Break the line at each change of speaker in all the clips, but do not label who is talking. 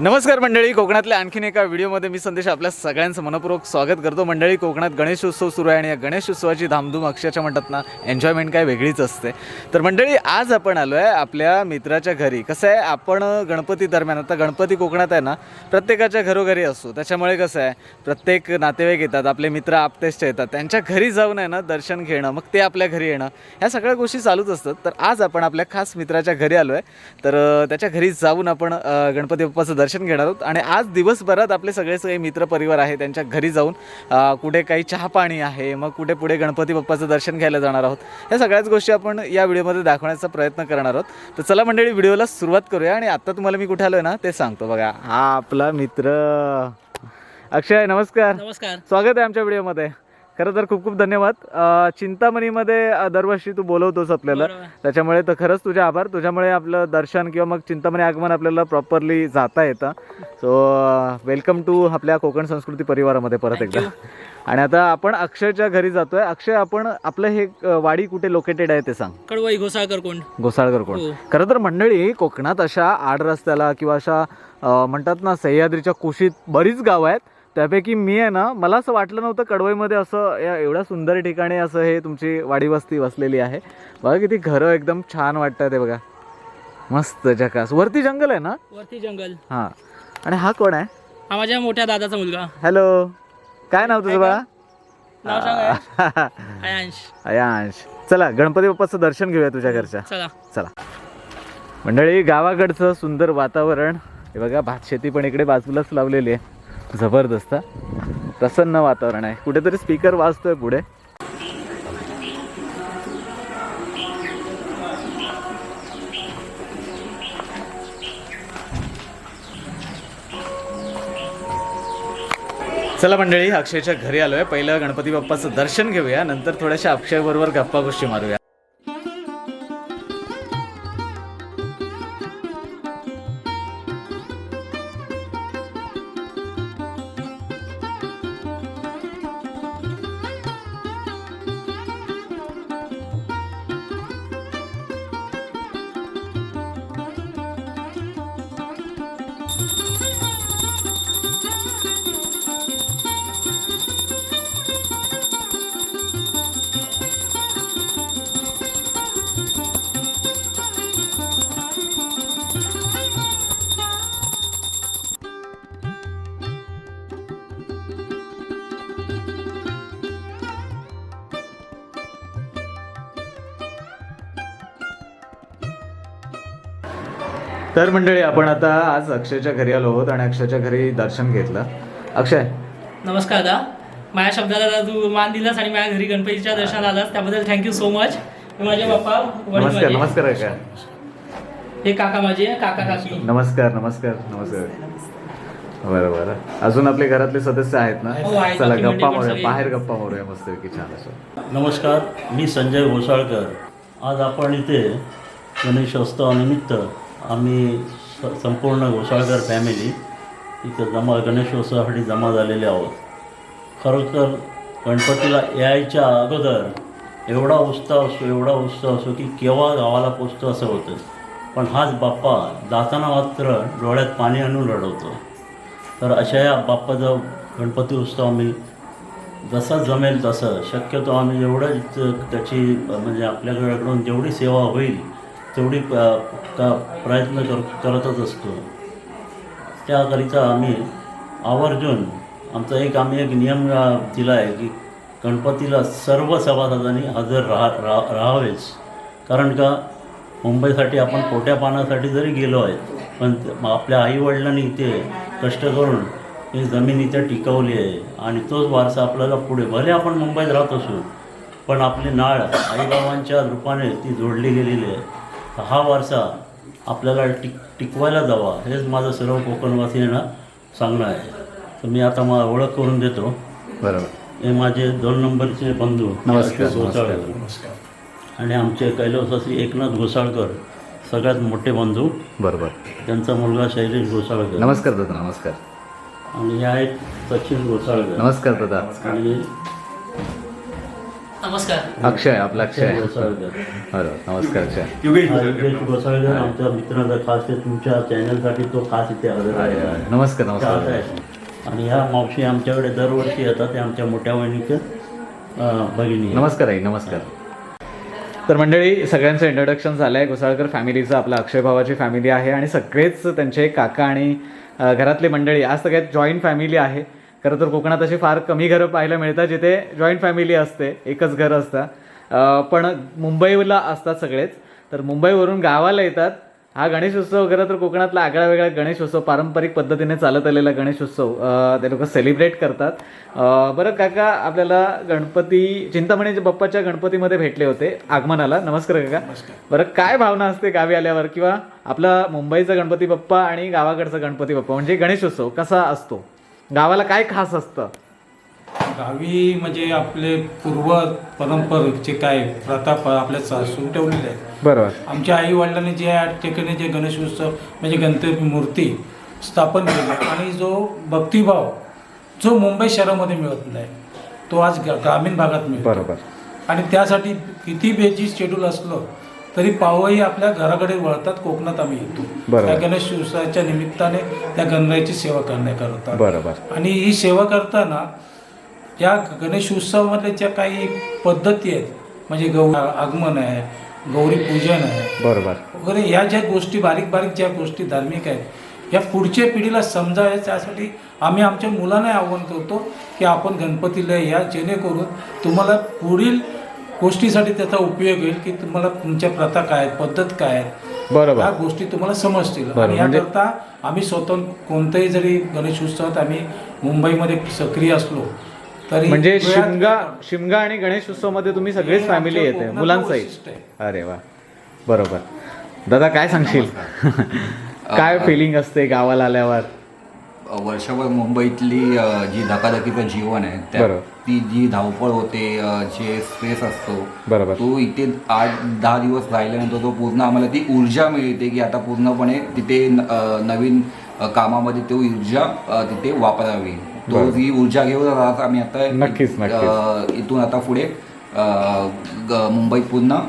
नमस्कार मंडळी कोकणातल्या आणखीन एका व्हिडिओमध्ये मी संदेश आपल्या सगळ्यांचं मनपूर्वक स्वागत करतो. मंडळी कोकणात गणेश उत्सव सुरू आहे आणि या गणेश उत्सवाची धामधूम अक्षरशः म्हणतात ना एन्जॉयमेंट काय वेगळीच असते. तर मंडळी आज आपण आलो आहे आपल्या मित्राच्या घरी. कसं आहे आपण गणपती दरम्यान आता गणपती कोकणात आहे ना प्रत्येकाच्या घरोघरी असतो. त्याच्यामुळे कसं आहे प्रत्येक नातेवाईक येतात आपले मित्र आपतेष्ट येतात. त्यांच्या घरी जाऊन आहे ना दर्शन घेणं मग ते आपल्या घरी येणं ह्या सगळ्या गोष्टी चालूच असतात. तर आज आपण आपल्या खास मित्राच्या घरी आलो आहे तर त्याच्या घरी जाऊन आपण गणपती बाप्पाचं दर्शन घेणार आहोत. आणि आज दिवसभरात आपले सगळे सगळे मित्र परिवार आहे त्यांच्या घरी जाऊन कुठे काही चहा पाणी आहे मग कुठे पुढे गणपती बाप्पाचं दर्शन घ्यायला जाणार आहोत. ह्या सगळ्याच गोष्टी आपण या व्हिडिओमध्ये दाखवण्याचा प्रयत्न करणार आहोत. तर चला मंडळी व्हिडिओला सुरुवात करूया आणि आत्ता तुम्हाला मी कुठे आलो ना ते सांगतो. बघा हा आपला मित्र. अक्षय नमस्कार.
नमस्कार.
स्वागत आहे आमच्या व्हिडिओमध्ये. खरं तर खूप खूप धन्यवाद. अ, चिंतामणीमध्ये दरवर्षी तू बोलवतोस आपल्याला.
बरोबर.
त्याच्यामुळे तर खरंच तुझे आभार. तुझ्यामुळे आपलं दर्शन किंवा मग चिंतामणी आगमन आपल्याला प्रॉपरली जाता येतं. सो वेलकम टू आपल्या कोकण संस्कृती परिवारामध्ये परत एकदा. आणि आता आपण अक्षयच्या घरी जातोय. अक्षय आपण आपलं हे अ, वाडी कुठे लोकेटेड आहे ते सांग.
कडवाई घोसाळकर कोण
घोसाळकर कोण
हो.
खरं तर मंडळी कोकणात अशा आड रस्त्याला किंवा अशा अ, म्हणतात ना सह्याद्रीच्या कुशीत बरीच गावं आहेत. त्यापैकी मी आहे ना मला असं वाटलं नव्हतं कडवईमध्ये असं या एवढ्या सुंदर ठिकाणी असं हे तुमची वाडी वस्ती वसलेली आहे. बघा किती घरं एकदम छान वाटतात ते बघा. मस्त जकास वरती जंगल आहे ना?
वरती जंगल.
हां. आणि हा कोण आहे?
हा माझ्या मोठ्या दादाचा मुलगा.
हॅलो. काय नाव तुझं बाळा?
नाव सांगा आयांश
अयांश. चला गणपती बाप्पाचं दर्शन घेऊया तुझ्या घरच्या.
चला.
चला. मंडळी गावाकडचं सुंदर वातावरण. हे बघा भात शेती पण इकडे बाजूलाच लावलेली आहे. जबरदस्त. प्रसन्न वातावरण आहे. कुठेतरी स्पीकर वाजतोय पुढे. चला मंडळी अक्षयच्या घरी आलोय. पहिलं गणपती बाप्पाचं दर्शन घेऊया. नंतर थोड्याशा अक्षय बरोबर गप्पा गोष्टी मारूया. तर मंडळी आपण आता आज अक्षयच्या घरी आलो आहोत आणि अक्षयच्या घरी दर्शन घेतलं. अक्षय.
नमस्कार दादा माझ्या शब्दाला दादा तू मान दिलास आणि माझ्या घरी गणपतीच्या दर्शनाला आलास. त्याबद्दल थँक्यू सो मच हे माझे बाप्पा वडील
नमस्कार
माझे.
नमस्कार काका
हे काका माझे काका काकी.
नमस्कार नमस्कार नमस्कार. बरं बरं. अजून आपले घरातले सदस्य आहेत ना?
हो, आहेत.
चला
मंडळी
गप्पा
पण
मारूया.
सगळी.
बाहेर गप्पा मारूया. मस्तपैकी छान असं.
नमस्कार मी संजय घोसाळकर. आज आपण इथे गणेशोत्सवानिमित्त आम्ही स- संपूर्ण घोसाळकर फॅमिली इथं जमा गणेशोत्सवासाठी जमा झालेले आहोत. खरोखर गणपतीला यायच्या अगोदर एवढा उत्साह असतो एवढा उत्साह असतो की केव्हा गावाला पोचतो असं होतं. पण हाच बाप्पा जाताना मात्र डोळ्यात पाणी आणून रडवतो. तर अशा या बाप्पाचा गणपती उत्सव आम्ही जसा जमेल तसं शक्यतो आम्ही जेवढं त्याची म्हणजे आपल्याकडून जेवढी सेवा होईल तेवढी प- का प्रयत्न कर करतच असतो. त्याकरिता आम्ही आवर्जून आमचा एक आम्ही एक नियम दिला आहे की गणपतीला सर्व सभासदांनी हजर राहा राहा राहावेच. कारण का मुंबईसाठी आपण पोट्या पाण्यासाठी जरी गेलो आहे पण आपल्या आईवडिलांनी इथे कष्ट करून ही जमीन इथे टिकवली आहे आणि तोच वारसा आपल्याला पुढे भले आपण मुंबईत राहत असू पण आपली नाळ आईबाबांच्या रूपाने ती जोडली गेलेली आहे. हा वारसा आपल्याला टिक टिकवायला जावा. हेच माझं सर्व कोकणवासियांना सांगणं आहे. तर मी आता मला ओळख करून देतो.
बरोबर.
हे माझे दोन नंबरचे बंधू
नमस्कार,
घोसाळकर आणि आमचे कैलासवासी एकनाथ घोसाळकर सगळ्यात मोठे बंधू.
बरोबर.
त्यांचा मुलगा शैलेश घोसाळकर.
नमस्कार दादा नमस्कार.
आणि हे आहेत सचिन घोसाळकर.
नमस्कार दादा.
आणि
नमस्कार.
अक्षय आपला अक्षय.
घोसाळकर
बरोबर नमस्कार अक्षय.
योगेश घोसाळकर आमच्या मित्राचा खास ते तुमच्या चॅनलसाठी तो खास इथे हजर आहे.
नमस्कार नमस्कार.
आणि ह्या मावशी आमच्याकडे दरवर्षी येतात ते आमच्या मोठ्या वहिनीचं अं, भगिनी. आहे.
नमस्कार आई नमस्कार. तर मंडळी सगळ्यांचं इंट्रोडक्शन झालं आहे घोसाळकर फॅमिलीचं आपलं अक्षय भावाची फॅमिली आहे आणि सगळेच त्यांचे काका आणि घरातले मंडळी. आज सगळ्यात जॉईंट फॅमिली आहे. खरं तर कोकणात अशी फार कमी घरं पाहायला मिळतात जिथे जॉईंट फॅमिली असते एकच घर असतं. पण मुंबईला असतात सगळेच. तर मुंबईवरून गावाला येतात. हा गणेश उत्सव खरं तर कोकणातला आगळा वेगळा गणेश उत्सव पारंपरिक पद्धतीने चालत आलेला गणेश उत्सव. ते लोक सेलिब्रेट करतात. बरं काका आपल्याला गणपती चिंतामणी बाप्पाच्या गणपतीमध्ये भेटले होते आगमनाला. नमस्कार काका. बरं काय भावना असते गावी आल्यावर? किंवा आपला मुंबईचा गणपती बाप्पा आणि गावाकडचा गणपती बाप्पा म्हणजे गणेश उत्सव कसा असतो? गावाला काय खास असतं?
गावी म्हणजे आपले पूर्व परंपरेचे काय प्रथा प- आपल्या सासून ठेवलेले आहेत.
बरोबर.
आमच्या आई वडिलांनी जे या ठिकाणी जे गणेश उत्सव म्हणजे गणपती मूर्ती स्थापन केली आणि जो भक्तिभाव जो मुंबई शहरामध्ये मिळत नाही तो आज ग- ग्रामीण भागात मिळतो.
बरोबर.
आणि त्यासाठी किती बेजी शेड्यूल असलं तरी पावही आपल्या घराकडे वळतात कोकणात आम्ही येतो. त्या गणेश उत्सवाच्या निमित्ताने त्या गणरायाची सेवा करण्याकरता
बरोबर.
आणि ही सेवा करताना या गणेश उत्सवामध्ये ज्या काही पद्धती आहेत म्हणजे गौ आगमन आहे गौरी पूजन आहे
बरोबर.
वगैरे या ज्या गोष्टी बारीक बारीक ज्या गोष्टी धार्मिक आहेत या पुढच्या पिढीला समजाव्या त्यासाठी आम्ही आमच्या मुलांना आव्हान करतो की आपण गणपतीला या जेणेकरून तुम्हाला पुढील गोष्टीसाठी त्याचा उपयोग होईल की तुम्हाला तुमच्या प्रथा काय आहेत पद्धत काय आहेत
बरोबर.
या गोष्टी तुम्हाला समजतील. आणि
म्हणजे-
याकरता आम्ही स्वतः कोणत्याही जरी गणेश उत्सवात आम्ही मुंबईमध्ये सक्रिय असलो तरी
म्हणजे शिमगा शिमगा आणि गणेश उत्सवमध्ये तुम्ही सगळीच फॅमिली येते
आहे.
अरे वा. बरोबर. दादा काय सांगशील? काय फिलिंग असते गावाला आल्यावर?
वर्षभर मुंबईतली जी धकाधकीचं जीवन आहे त्या
बरोबर.
ती जी धावपळ होते अ, जे स्ट्रेस असतो
बरोबर
तो इथे आठ दहा दिवस राहिल्यानंतर तो पूर्ण आम्हाला ती ऊर्जा मिळते की आता पूर्णपणे तिथे न- अ, नवीन अ, कामामध्ये तो ऊर्जा अ, तिथे वापरावी तो. ही ऊर्जा घेऊन आज आम्ही आता
नक्कीच, नक्कीच.
अ, इथून आता पुढे अ, ग- मुंबईत पुन्हा अ,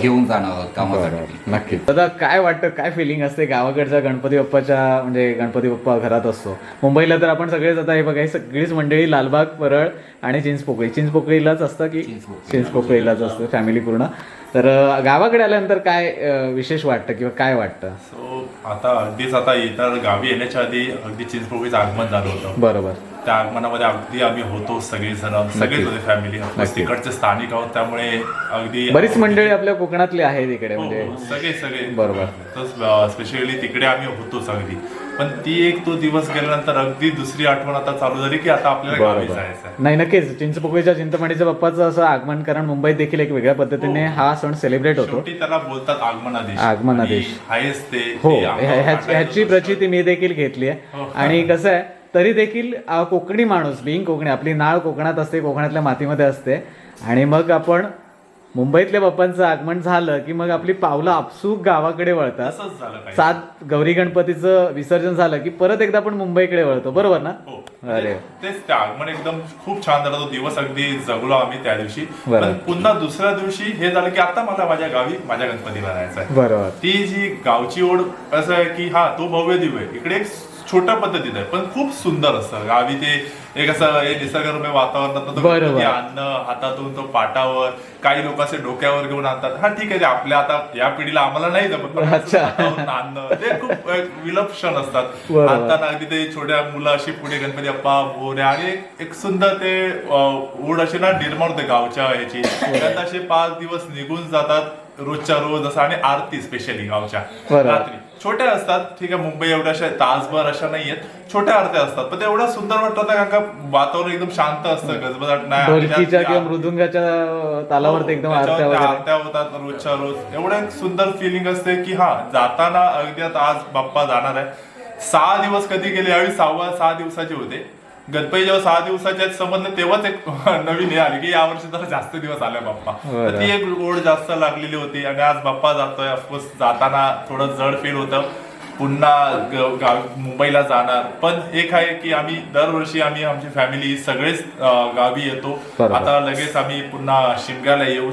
घेऊन जाणार आहोत कामासाठी.
नक्की दादा काय वाटतं काय फिलिंग असते गावाकडच्या गणपती बाप्पाच्या म्हणजे गणपती बाप्पा घरात असतो? मुंबईला तर आपण सगळेच आता हे बघा ही सगळीच मंडळी लालबाग परळ आणि चिंचपोकळी. चिंचपोकळीलाच असतं की
चिंचपोकळी.
चिंचपोकळीलाच असतं फॅमिली पूर्ण? तर गावाकडे आल्यानंतर काय विशेष वाटतं किंवा काय वाटतं?
सो आता अगदीच आता येतात गावी येण्याच्या आधी अगदी चिंचपोकळीचं आगमन झालं होतं.
बरोबर.
त्या आगमनामध्ये अगदी आम्ही होतो सगळेजण. सगळेच होते फॅमिली तिकडचे स्थानिक आहोत त्यामुळे अगदी
बरीच मंडळी आपल्या कोकणातली आहेत इकडे
हो,
म्हणजे
हो, सगळे सगळे.
बरोबर.
तर स्पेशली तिकडे आम्ही होतोच अगदी. पण ती एक तो दिवस गेल्यानंतर अगदी दुसरी आठवण आता चालू झाली की आता आपल्याला गावी जायचं आहे
नाही नक्कीच. चिंचपोकळीच्या चिंतमणीच्या बाप्पाचं असं आगमन कारण मुंबईत देखील एक वेगळ्या पद्धतीने हा. सण सेलिब्रेट होतो.
शेवटी त्याला बोलतात आगमनादेश.
आगमनादेश.
आणि आहेच ते.
हो
ते
ह्या- ह्याची. प्रचिती मी देखील घेतली आहे.
हो.
आणि कसं आहे तरी देखील कोकणी माणूस बिंग कोकणी आपली नाळ कोकणात असते कोकणातल्या मातीमध्ये असते. आणि मग आपण मुंबईतल्या बाप्पांचं आगमन झालं की मग आपली पावलं आपसूक गावाकडे वळतात. सात गौरी गणपतीचं विसर्जन झालं की परत एकदा आपण मुंबईकडे वळतो. बरोबर ना?
हो.
अरे.
तेच ते आगमन एकदम खूप छान झालं. तो दिवस अगदी जगलो आम्ही त्या दिवशी. पण पुन्हा दुसऱ्या दिवशी हे झालं की आता मला माझ्या गावी माझ्या गणपतीला जायचं आहे
बरोबर.
ती जी गावची ओढ असं आहे की हा तो भव्य दिव्य. इकडे एक छोट्या पद्धतीत आहे पण खूप सुंदर असतं. गावी ते एक असं हे निसर्गरम्य वातावरणात आणणं हातातून तो पाटावर काही लोक असे डोक्यावर घेऊन आणतात. हा ठीक आहे ते आपल्या आता या पिढीला आम्हाला नाही जमत आणणं ते खूप एक विलप क्षण असतात. आणताना अगदी ते छोट्या मुलं अशी पुढे गणपती अप्पा मोरया आणि एक- सुंदर ते ओढ अशी ना निर्माण होते गावच्या ह्याची. त्यात असे पाच दिवस निघून जातात रोजच्या रोज असं आणि आरती स्पेशली गावच्या. रात्री. छोट्या असतात ठीक आहे मुंबई एवढ्या अशा तासभर अशा नाहीयेत छोट्या आरत्या असतात पण एवढं सुंदर वाटतं ना का वातावरण एकदम शांत असतं गजबजाट नाही
ढोलकीच्या किंवा मृदुंगाच्या तालावरती एकदम
त्याच्यावर
आरत्या
त्या
वगैरे.
आरत्या होतात रोजच्या रोज. एवढं एक सुंदर फिलिंग असते की हा जाताना अगदी आता आज बाप्पा जाणार आहे. सहा दिवस कधी गेले यावेळी सहावा सहा दिवसाचे होते. गणपती जेव्हा सहा दिवसाचे आहेत समजलं तेव्हाच एक नवीन हे आली की यावर्षी जरा जास्त दिवस आले बाप्पा. तर ती एक ओढ जास्त लागलेली होती. आणि आज बाप्पा जातोय ऑफकोर्स जाताना थोडं जड फील होतं. पुन्हा गाव- मुंबईला जाणार. पण एक आहे की आम्ही दरवर्षी आम्ही आमची फॅमिली सगळेच गावी येतो. आता लगेच आम्ही पुन्हा शिमग्याला येऊ.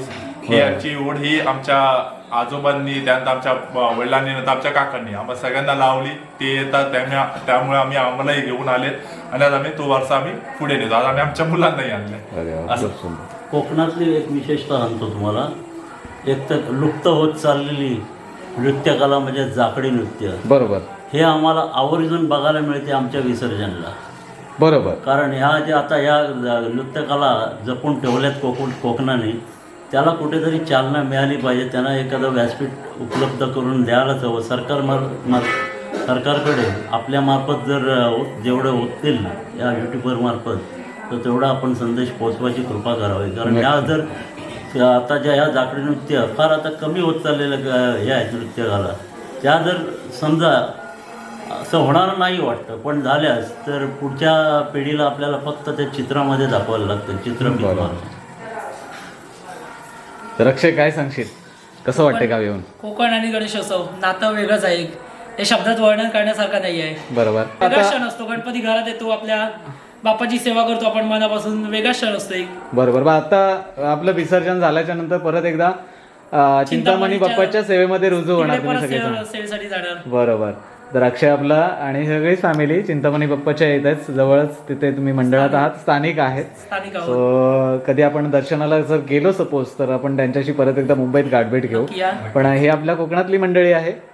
ही आमची ओढ ही आमच्या आजोबांनी त्यानंतर आमच्या वडिलांनी नंतर आमच्या काकांनी आम्हाला सगळ्यांना लावली. ते येतात त्यामुळे त्यामुळे आम्ही आम्हालाही घेऊन आले आणि आज आम्ही तो वारसा आम्ही पुढे नेतो. आज आम्ही आमच्या मुलांनाही आणलाय. असं.
कोकणातली एक विशेषता सांगतो तुम्हाला. एक तर लुप्त होत चाललेली नृत्यकला म्हणजे जाकडी नृत्य.
बरोबर.
हे आम्हाला आवर्जून बघायला मिळते आमच्या विसर्जनला.
बरोबर.
कारण ह्या ज्या आता ह्या नृत्यकला जपून ठेवल्यात कोकण कोकणाने त्याला कुठेतरी चालना मिळाली पाहिजे. त्यांना एखादं व्यासपीठ उपलब्ध करून द्यायलाच हवं. सरकार मार मार सरकारकडे आपल्यामार्फत जर जेवढं होतील या युट्यूबर मार्फत तर तेवढा आपण संदेश पोचवायची कृपा करावी. कारण ह्या जर आता ज्या ह्या जाकडी नृत्य फार आता कमी होत चाललेल्या ग- ह्या आहेत नृत्यकला त्या जर समजा असं होणार नाही वाटतं पण झाल्यास तर पुढच्या पिढीला आपल्याला फक्त त्या चित्रामध्ये दाखवायला लागतं चित्रफित
बरोबर.
मारून.
तर अक्षय काय सांगशील? कसं वाटतंय गावी येऊन?
कोकण आणि गणेशोत्सव नातं वेगळंच आहे. हे शब्दात वर्णन करण्यासारखं नाही आहे.
बरोबर.
वेगळा
आता
क्षण असतो गणपती घरात येतो आपल्या बापाची सेवा करतो आपण मनापासून वेगळा क्षण असतो एक.
बरोबर. बा आता आपलं विसर्जन झाल्याच्यानंतर परत एकदा अं, चिंतामणी बाप्पाच्या सेवेमध्ये रुजू होणार
तिकडे
तुम्ही
परत
सगळेजण.
सेवे- सेवेसाठी जाणार.
बरोबर. तर अक्षय आपला आणि सगळी फॅमिली चिंतामणी बाप्पाच्या येत आहेत जवळच तिथे तुम्ही मंडळात आहात स्थानिक आहेत.
स्थानिक आहोत.
सो कधी आपण दर्शनाला जर गेलो सपोज तर आपण त्यांच्याशी परत एकदा मुंबईत गाठभेट घेऊ.
नक्की या.
पण हे आपल्या कोकणातली मंडळी आहे.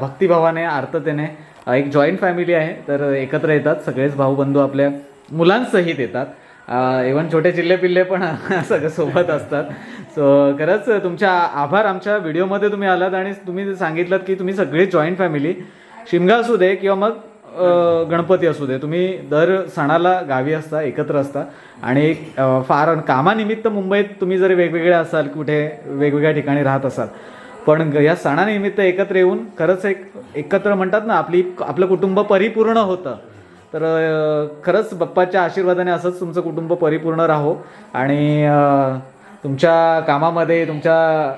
भक्तिभावाने आर्ततेने एक जॉईंट फॅमिली आहे तर एकत्र येतात सगळेच भाऊबंधू आपल्या मुलांसहित येतात. इवन छोटे चिल्ले पिल्ले पण सगळं सोबत असतात. सो खरंच तुमच्या आभार आमच्या व्हिडिओमध्ये तुम्ही आलात आणि तुम्ही सांगितलं की तुम्ही सगळी जॉईंट फॅमिली शिमगा असू दे किंवा मग गणपती असू दे तुम्ही दर सणाला गावी असता एकत्र असता. आणि एक फार कामानिमित्त मुंबईत तुम्ही जर वेगवेगळे असाल कुठे वेगवेगळ्या ठिकाणी राहत असाल पण ग- या सणानिमित्त एकत्र येऊन खरंच एक एकत्र म्हणतात ना आपली आपलं कुटुंब परिपूर्ण होतं. तर खरंच बाप्पाच्या आशीर्वादाने असंच तुमचं कुटुंब परिपूर्ण राहो. आणि तुमच्या कामामध्ये तुमच्या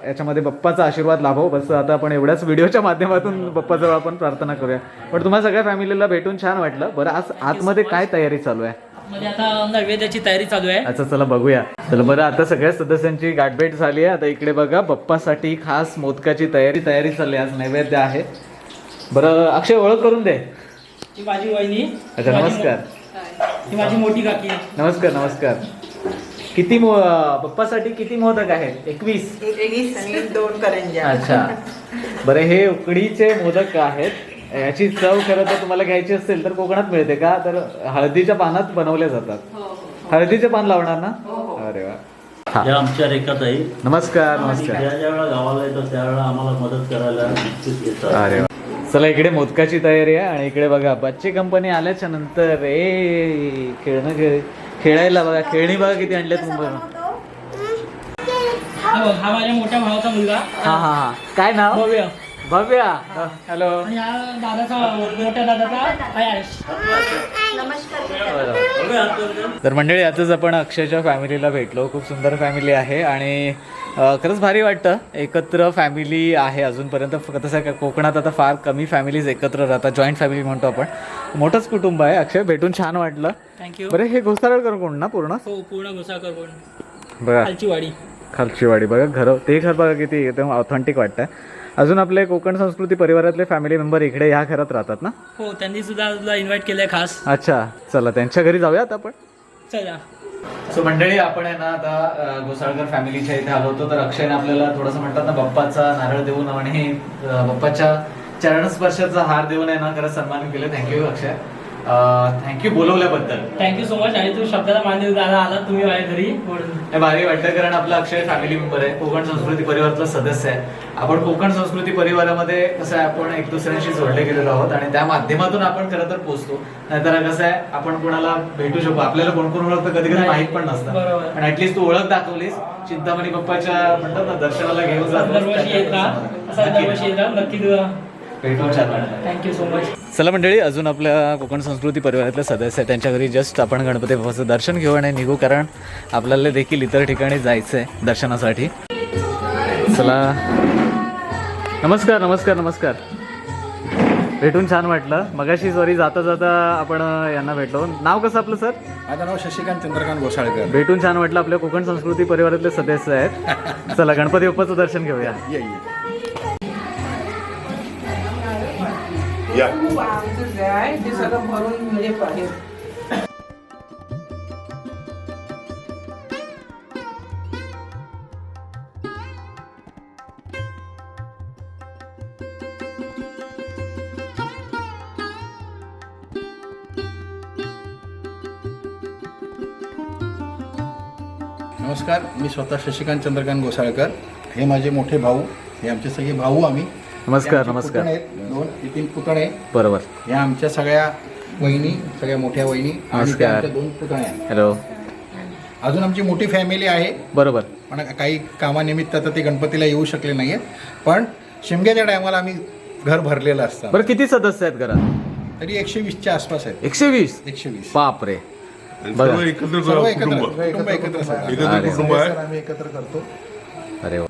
याच्यामध्ये बाप्पाचा आशीर्वाद लाभो. बस आता आपण एवढ्याच व्हिडिओच्या माध्यमातून बाप्पाजवळ आपण प्रार्थना करूया. पण तुम्हाला सगळ्या फॅमिलीला भेटून छान वाटलं. बरं आज आतमध्ये काय तयारी चालू आहे?
आता नैवेद्याची तयारी चालू आहे.
अच्छा चला बघूया. चला बरं आता सगळ्या सदस्यांची गाठभेट झाली आहे. आता इकडे बघा बाप्पासाठी खास मोदकाची तयारी तयारी चालली आहे. आज नैवेद्य आहे. बरं अक्षय ओळख करून दे.
ही माझी वहिनी.
अच्छा नमस्कार.
ही माझी मोठी काकी.
नमस्कार नमस्कार. किती मो बाप्पासाठी किती मोदक आहेत? एकवीस.
एकवीस आणि दोन करंज्या.
अच्छा. बरं हे उकडीचे मोदक आहेत. याची चव खरं तर तुम्हाला घ्यायची असेल तर कोकणात मिळते का? तर हळदीच्या पानात बनवले जातात. हळदीचे पान लावणार ना? अरे वा. हा.
त्या आमच्या रेखाताई.
नमस्कार
आणि
नमस्कार.
ज्या ज्या वेळेला गावाला येतात त्यावेळेला आम्हाला मदत करायला निश्चित येतात.
अरे वा. चला इकडे मोदकाची तयारी आहे आणि इकडे बघा बच्चे कंपनी आल्याच्यानंतर ए खेळणं खेळ खेळायला बघा खेळणी बघा किती आणल्यात मुंबईला.
हा बघ, हा माझ्या मोठ्या भावाचा मुलगा.
हा हा हा. काय नाव?
भव्य.
भव्या. हॅलो
आणि हा दादाचा मोठ्या दादाचा आयाश.
तर मंडळी आताच आपण अक्षयच्या फॅमिलीला भेटलो. खूप सुंदर फॅमिली आहे आणि खरंच भारी वाटतं. एकत्र फॅमिली आहे अजूनपर्यंत. तसं काय कोकणात आता फार कमी फॅमिलीज एकत्र राहतात. जॉईंट फॅमिली म्हणतो आपण. मोठंच कुटुंब आहे. अक्षय भेटून छान वाटलं.
थँक्यू
बरं हे घोसाळकर कोण ना पूर्ण?
हो पूर्ण कोण खालची वाडी.
खालची वाडी. बघा घर ते घर बघा किती एकदम ऑथेंटिक वाटतं अजून आपले कोकण संस्कृती परिवारातले फॅमिली मेंबर इकडे ह्या घरात राहतात ना?
हो त्यांनी सुद्धा तुला इन्व्हाइट केलंय खास.
अच्छा. चला त्यांच्या घरी जाऊयात आपण.
चला.
सो मंडळी आपण आहे ना आता घोसाळकर फॅमिलीच्या इथे आलो होतो. तर अक्षयने आपल्याला थोडंसं म्हणतात ना बाप्पाचा नारळ देऊन आणि बाप्पाच्या चरणस्पर्शाचा हार देऊन आहे ना खरंच सन्मान केलं. Thank you Akshay. Thank you बोलवल्याबद्दल.
Thank you so much आणि तू शब्दाला मान देऊन दादा आला तुम्ही माझ्या घरी.
भारी वाटतं कारण आपला अक्षय फॅमिली मेंबर आहे. कोकण संस्कृती परिवारातला सदस्य आहे. आपण कोकण संस्कृती परिवारामध्ये कसं आहे आपण एक दुसऱ्यांशी जोडले गेलेलो आहोत आणि त्या माध्यमातून आपण खरं तर पोहोचतो नाहीतर कसं आहे आपण कोणाला भेटू शकतो आपल्याला कोण कोण ओळखतं? कधी कधी. माहीत पण नसतं. पण ऍटलीस्ट तू ओळख दाखवलीस. चिंतामणी बाप्पाच्या म्हणतात ना दर्शनाला घेऊन जातो
नक्की
भेटून छान वाटलं.
थँक्यू सो मच
चला मंडळी अजून आपल्या कोकण संस्कृती परिवारातले सदस्य आहेत. त्यांच्या घरी जस्ट आपण गणपती बाप्पाचं दर्शन घेऊ आणि निघू कारण आपल्याला देखील इतर ठिकाणी जायचं आहे दर्शनासाठी. चला. नमस्कार नमस्कार नमस्कार. भेटून छान वाटलं. मगाशी सॉरी जाता जाता आपण यांना भेटलो. नाव कसं आपलं सर
माझं नाव शशिकांत चंद्रकांत घोसाळकर
भेटून छान वाटलं. आपल्या कोकण संस्कृती परिवारातले सदस्य आहेत. चला गणपती बाप्पाचं दर्शन घेऊया.
ये.
ते सगळं भरून म्हणजे पाहिजे
नमस्कार मी स्वतः शशिकांत चंद्रकांत घोसाळकर हे माझे मोठे भाऊ हे आमचे सगळे भाऊ आम्ही.
नमस्कार, नमस्कार.
दोन हे तीन पुतणे
बरोबर.
या आमच्या सगळ्या वहिनी सगळ्या मोठ्या वहिनी आणि त्या
नमस्कार.
आमच्या दोन पुतण्या
हॅलो.
अजून आमची मोठी फॅमिली आहे.
बरोबर.
पण काही कामानिमित्त आता ते गणपतीला येऊ शकले नाही आहेत पण शिमग्याच्या टायमाला आम्ही घर भरलेलं असतं.
बरं किती सदस्य आहेत घरात?
तरी एकशे वीसच्या आसपास आहेत.
एकशे वीस
एकशे वीस
बापरे बघा.
एकत्र
सर्व एकत्र
कुटुंब
एकत्र.
एकत्र.
अरे.
कुटुंब आहे.
सगळे आम्ही एकत्र करतो.
अरे वा.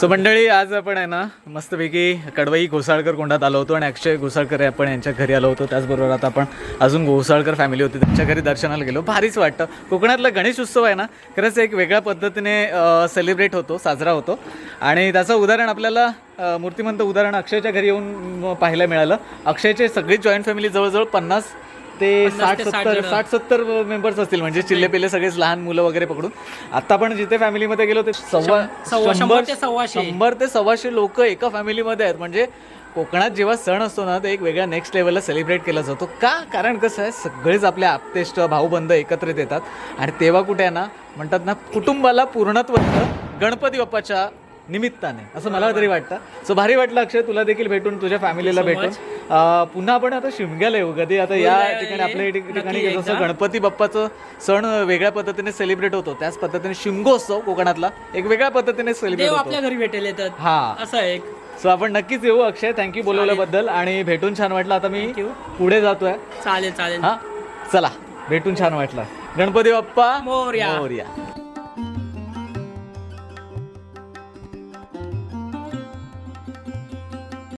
सो मंडळी आज आपण आहे ना मस्तपैकी कडवई घोसाळकर कोंडात आलो होतो आणि अक्षय घोसाळकर आपण यांच्या घरी आलो होतो. त्याचबरोबर आता आपण अजून घोसाळकर फॅमिली होती. त्यांच्या घरी दर्शनाला गेलो. भारीच वाटतं. कोकणातला गणेश उत्सव आहे ना खरंच एक वेगळ्या पद्धतीने सेलिब्रेट होतो साजरा होतो. आणि त्याचं उदाहरण आपल्याला मूर्तिमंत उदाहरण अक्षयच्या घरी येऊन पाहायला मिळालं. अक्षयचे सगळी जॉईंट फॅमिली जवळजवळ पन्नास ते साठ
ते
सत्तर. साठ सत्तर मेंबर्स असतील म्हणजे चिल्ले पिल्ले सगळेच लहान मुलं वगैरे पकडून. आता आपण जिथे फॅमिलीमध्ये गेलो ते सव्वा
शंभर ते सव्वाशे.
शंभर ते सव्वाशे लोक एका फॅमिलीमध्ये आहेत. म्हणजे कोकणात जेव्हा सण असतो ना तर एक वेगळ्या नेक्स्ट लेवलला सेलिब्रेट केला जातो. का? कारण कसं आहे सगळेच आपले आप्तेष्ट भाऊबंद एकत्रित येतात. आणि तेव्हा कुठे ना म्हणतात ना कुटुंबाला पूर्णत्व गणपती बाप्पाच्या निमित्ताने. असं मला तरी वाटतं. सो भारी वाटलं अक्षय तुला देखील भेटून तुझ्या फॅमिलीला भेटून. अं, पुन्हा आपण आता शिमग्याला येऊ. कधी आता या ठिकाणी. आपल्या ठिक- ठिकाणी जसं. गणपती बाप्पाचं सण वेगळ्या पद्धतीने सेलिब्रेट होतो. त्याच पद्धतीने शिमगोत्सव कोकणातला एक वेगळ्या पद्धतीने सेलिब्रेट
देव
होतो.
आपल्या घरी भेटेल येतात.
हा.
असं आहे एक.
सो आपण नक्कीच येऊ अक्षय. थँक्यू बोलवल्याबद्दल. आणि भेटून छान वाटलं. आता मी
Thank you.
पुढे जातोय.
चालेल चालेल.
हा? चला. भेटून छान वाटलं. गणपती बाप्पा
मोरया.
मोरया.